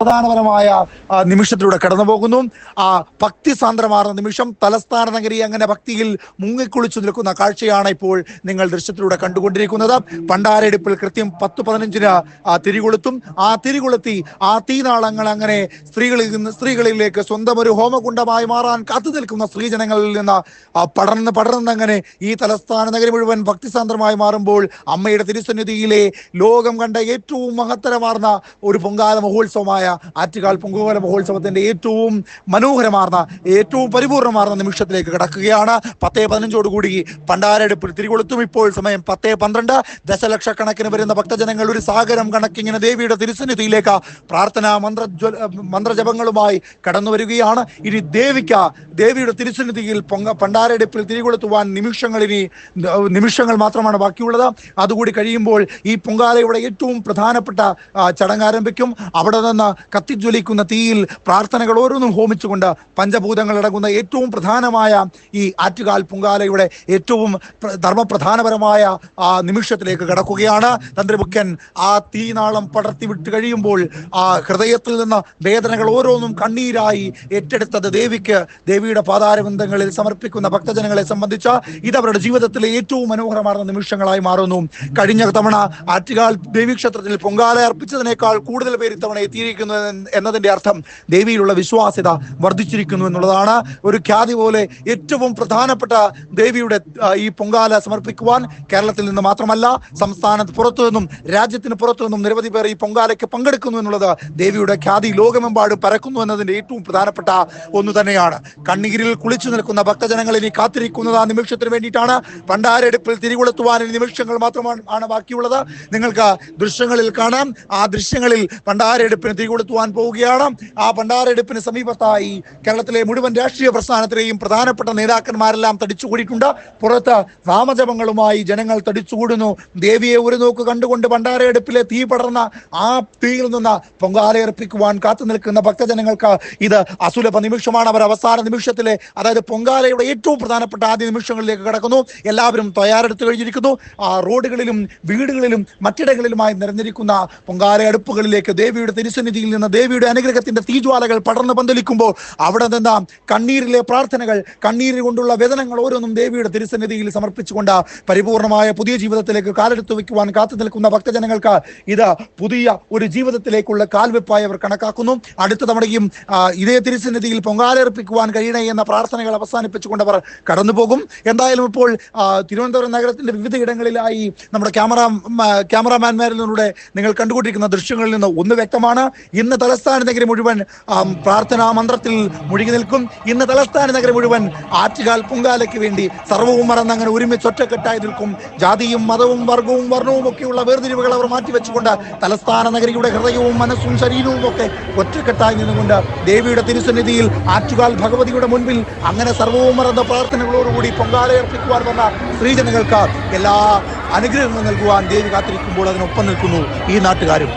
പ്രധാനപരമായ നിമിഷത്തിലൂടെ കടന്നു പോകുന്നു ആ ഭക്തി സാന്ദ്രമാർന്ന നിമിഷം തലസ്ഥാന നഗരി അങ്ങനെ ഭക്തിയിൽ മുങ്ങിക്കുളിച്ചു നിൽക്കുന്ന കാഴ്ചയാണ് ഇപ്പോൾ നിങ്ങൾ ദൃശ്യത്തിലൂടെ കണ്ടുകൊണ്ടിരിക്കുന്നത്. പണ്ടാരെടുപ്പിൽ കൃത്യം പത്ത് പതിനഞ്ചിന് തിരികൊളുത്തും. ആ തിരികൊളുത്തി ആ തീനാളങ്ങൾ അങ്ങനെ സ്ത്രീകളിൽ നിന്ന് സ്ത്രീകളിലേക്ക് സ്വന്തം ഒരു ഹോമകുണ്ടമായി മാറാൻ കാത്തു നിൽക്കുന്ന സ്ത്രീജനങ്ങളിൽ നിന്ന് പടർന്ന് പടർന്ന് അങ്ങനെ ഈ തലസ്ഥാന നഗരി മുഴുവൻ ഭക്തിസാന്ദ്രമായി മാറുമ്പോൾ അമ്മയുടെ തിരുസന്നിധിയിലെ ലോകം കണ്ട ഏറ്റവും മഹത്തരമാർന്ന ഒരു പൊങ്കാല മഹോത്സവമായ ആറ്റുകാൽ പൊങ്കുകോല മഹോത്സവത്തിന്റെ ഏറ്റവും മനോഹരമാർന്ന ഏറ്റവും പരിപൂർണമാർന്ന നിമിഷത്തിലേക്ക് കടക്കുകയാണ്. പത്തേ പതിനഞ്ചോട് കൂടി പണ്ടാരടുപ്പിൽ തിരികൊളുത്തും. ഇപ്പോൾ സമയം പത്തേ പന്ത്രണ്ട്. ദശലക്ഷക്കണക്കിന് വരുന്ന ഭക്തജനങ്ങൾ ഒരു സാഗരം കണക്കിങ്ങനെ ദേവിയുടെ തിരുസന്നിധിയിലേക്ക് പ്രാർത്ഥനാ മന്ത്ര മന്ത്രജപങ്ങളുമായി കടന്നു വരികയാണ്. ഇനി ദേവിക്ക ദേവിയുടെ തിരുസന്നിധിയിൽ പൊങ്ക പണ്ടാരടുപ്പിൽ തിരികൊളുത്തുവാൻ നിമിഷങ്ങൾ ഇനി നിമിഷങ്ങൾ മാത്രമാണ് ബാക്കിയുള്ളത്. അതുകൂടി കഴിയുമ്പോൾ ഈ പൊങ്കാലയുടെ ഏറ്റവും പ്രധാനപ്പെട്ട ചടങ്ങ് ആരംഭിക്കും. അവിടെ നിന്ന് കത്തിജ്വലിക്കുന്ന തീയിൽ പ്രാർത്ഥനകൾ ഓരോന്നും ഹോമിച്ചുകൊണ്ട് പഞ്ചഭൂതങ്ങൾ അടങ്ങുന്ന ഏറ്റവും പ്രധാനമായ ഈ ആറ്റുകാൽ പൊങ്കാലയുടെ ഏറ്റവും ധർമ്മപ്രധാനപരമായ ആ നിമിഷത്തിലേക്ക് കടക്കുകയാണ്. തന്ത്രിമുഖ്യൻ ആ തീനാളം പടർത്തി വിട്ട് കഴിയുമ്പോൾ ആ ഹൃദയത്തിൽ നിന്ന് വേദനകൾ ഓരോന്നും കണ്ണീരായി ഏറ്റെടുത്തത് ദേവിക്ക്. ദേവിയുടെ പാതാരബന്ധങ്ങളിൽ സമർപ്പിക്കുന്ന ഭക്തജനങ്ങളെ സംബന്ധിച്ച ഇത് അവരുടെ ജീവിതത്തിലെ ഏറ്റവും മനോഹരമാർന്ന നിമിഷങ്ങളായി മാറുന്നു. കഴിഞ്ഞ തവണ ആറ്റുകാൽ ദേവീക്ഷേത്രത്തിൽ പൊങ്കാല അർപ്പിച്ചതിനേക്കാൾ കൂടുതൽ പേര് ഇത്തവണ എത്തിയിരിക്കുന്നു. എന്ന് എന്നതിന്റെ അർത്ഥം ദേവിയിലുള്ള വിശ്വാസ്യത വർദ്ധിച്ചിരിക്കുന്നു എന്നുള്ളതാണ്. ഒരു ഖ്യാതി പോലെ ഏറ്റവും പ്രധാനപ്പെട്ട ദേവിയുടെ ഈ പൊങ്കാല സമർപ്പിക്കുവാൻ കേരളത്തിൽ നിന്ന് മാത്രമല്ല സംസ്ഥാനത്ത് പുറത്തു നിന്നും രാജ്യത്തിന് പുറത്തു നിന്നും നിരവധി പേർ ഈ പൊങ്കാലയ്ക്ക് പങ്കെടുക്കുന്നു എന്നുള്ളത് ദേവിയുടെ ഖ്യാതി ലോകമെമ്പാടും പരക്കുന്നു എന്നതിന്റെ ഏറ്റവും പ്രധാനപ്പെട്ട ഒന്ന് തന്നെയാണ്. കണ്ണീരിൽ കുളിച്ചു നിൽക്കുന്ന ഭക്തജനങ്ങൾ ഇനി കാത്തിരിക്കുന്നത് ആ നിമിഷത്തിന് വേണ്ടിയിട്ടാണ്. പണ്ടാരെടുപ്പിൽ തിരികൊളുത്തുവാൻ നിമിഷങ്ങൾ മാത്രമാണ് ആണ് ബാക്കിയുള്ളത്. നിങ്ങൾക്ക് ദൃശ്യങ്ങളിൽ കാണാം. ആ ദൃശ്യങ്ങളിൽ പണ്ടാരെടുപ്പിന് തിരികൊളുത്തുവാൻ പോവുകയാണ്. ആ ഭണ്ഡാരെടുപ്പിന് സമീപത്തായി കേരളത്തിലെ മുഴുവൻ രാഷ്ട്രീയ പ്രസ്ഥാനത്തിലെയും പ്രധാനപ്പെട്ട നേതാക്കന്മാരെല്ലാം തടിച്ചുകൂടിയിട്ടുണ്ട്. പുറത്ത് നാമജപങ്ങളുമായി ജനങ്ങൾ തടിച്ചുകൂടുന്നു. ദേവിയെ ഒരു നോക്ക് കണ്ടുകൊണ്ട് ഭണ്ഡാരെടുപ്പിലെ തീ പടർന്ന ആ തീയിൽ നിന്ന് പൊങ്കാലയർപ്പിക്കുവാൻ കാത്തു നിൽക്കുന്ന ഭക്തജനങ്ങൾക്ക് ഇത് അസുലഭ നിമിഷമാണ്. അവർ അവസാന നിമിഷത്തിലെ അതായത് പൊങ്കാലയുടെ ഏറ്റവും പ്രധാനപ്പെട്ട ആദ്യ നിമിഷങ്ങളിലേക്ക് കടക്കുന്നു. എല്ലാവരും തയ്യാറെടുത്ത് കഴിഞ്ഞിരിക്കുന്നു. ആ റോഡുകളിലും വീടുകളിലും മറ്റിടങ്ങളിലുമായി നിറഞ്ഞിരിക്കുന്ന പൊങ്കാല അടുപ്പുകളിലേക്ക് ദേവിയുടെ തിരുസന്നിധിയിൽ നിന്ന് ദേവിയുടെ അനുഗ്രഹത്തിന്റെ തീജ്വാലകൾ പടർന്നു പന്തലിക്കുമ്പോൾ അവിടെ നിന്ന് കണ്ണീരിലെ പ്രാർത്ഥനകൾ കണ്ണീരിൽ കൊണ്ടുള്ള വേദനകൾ ഓരോന്നും ദേവിയുടെ തിരുസന്നിധിയിൽ സമർപ്പിച്ചുകൊണ്ട് പരിപൂർണമായ പുതിയ ജീവിതത്തിലേക്ക് കാലെടുത്ത് വെക്കുവാൻ കാത്തു നിൽക്കുന്ന ഭക്തജനങ്ങൾക്ക് ഇത് പുതിയ ഒരു ജീവിതത്തിലേക്കുള്ള കാൽവെപ്പായി അവർ കണക്കാക്കുന്നു. അടുത്ത തവണയും ഇതേ തിരുസന്നിധിയിൽ പൊങ്കാലർപ്പിക്കുവാൻ കഴിയണേ എന്ന പ്രാർത്ഥനകൾ അവസാനിപ്പിച്ചുകൊണ്ട് അവർ കടന്നു പോകും. എന്തായാലും ഇപ്പോൾ തിരുവനന്തപുരം നഗരത്തിന്റെ വിവിധ ഇടങ്ങളിലായി നമ്മുടെ ക്യാമറ ക്യാമറാമാൻമാരിലൂടെ നിങ്ങൾ കണ്ടുകൊണ്ടിരിക്കുന്ന ദൃശ്യങ്ങളിൽ നിന്ന് ഒന്ന് വ്യക്തമാണ്. ഇന്ന് തലസ്ഥാന നഗരി മുഴുവൻ പ്രാർത്ഥനാ മന്ത്രത്തിൽ മുഴുകി നിൽക്കും. ഇന്ന് തലസ്ഥാന നഗരം മുഴുവൻ ആറ്റുകാൽ പൊങ്കാലയ്ക്ക് വേണ്ടി സർവവും മറന്ന് അങ്ങനെ ഒരുമിച്ച് ഒറ്റക്കെട്ടായി നിൽക്കും. ജാതിയും മതവും വർഗവും വർണവും ഒക്കെയുള്ള വേർതിരിവുകൾ അവർ മാറ്റിവെച്ചുകൊണ്ട് തലസ്ഥാന നഗരിയുടെ ഹൃദയവും മനസ്സും ശരീരവും ഒക്കെ ഒറ്റക്കെട്ടായി നിന്നുകൊണ്ട് ദേവിയുടെ തിരുസന്നിധിയിൽ ആറ്റുകാൽ ഭഗവതിയുടെ മുൻപിൽ അങ്ങനെ സർവവും മറന്ന പ്രാർത്ഥനകളോടുകൂടി പൊങ്കാലയർപ്പിക്കുവാൻ വന്ന സ്ത്രീജനങ്ങൾക്ക് എല്ലാ അനുഗ്രഹങ്ങളും നൽകുവാൻ ദേവി കാത്തിരിക്കുമ്പോൾ അതിനൊപ്പം നിൽക്കുന്നു ഈ നാട്ടുകാരും.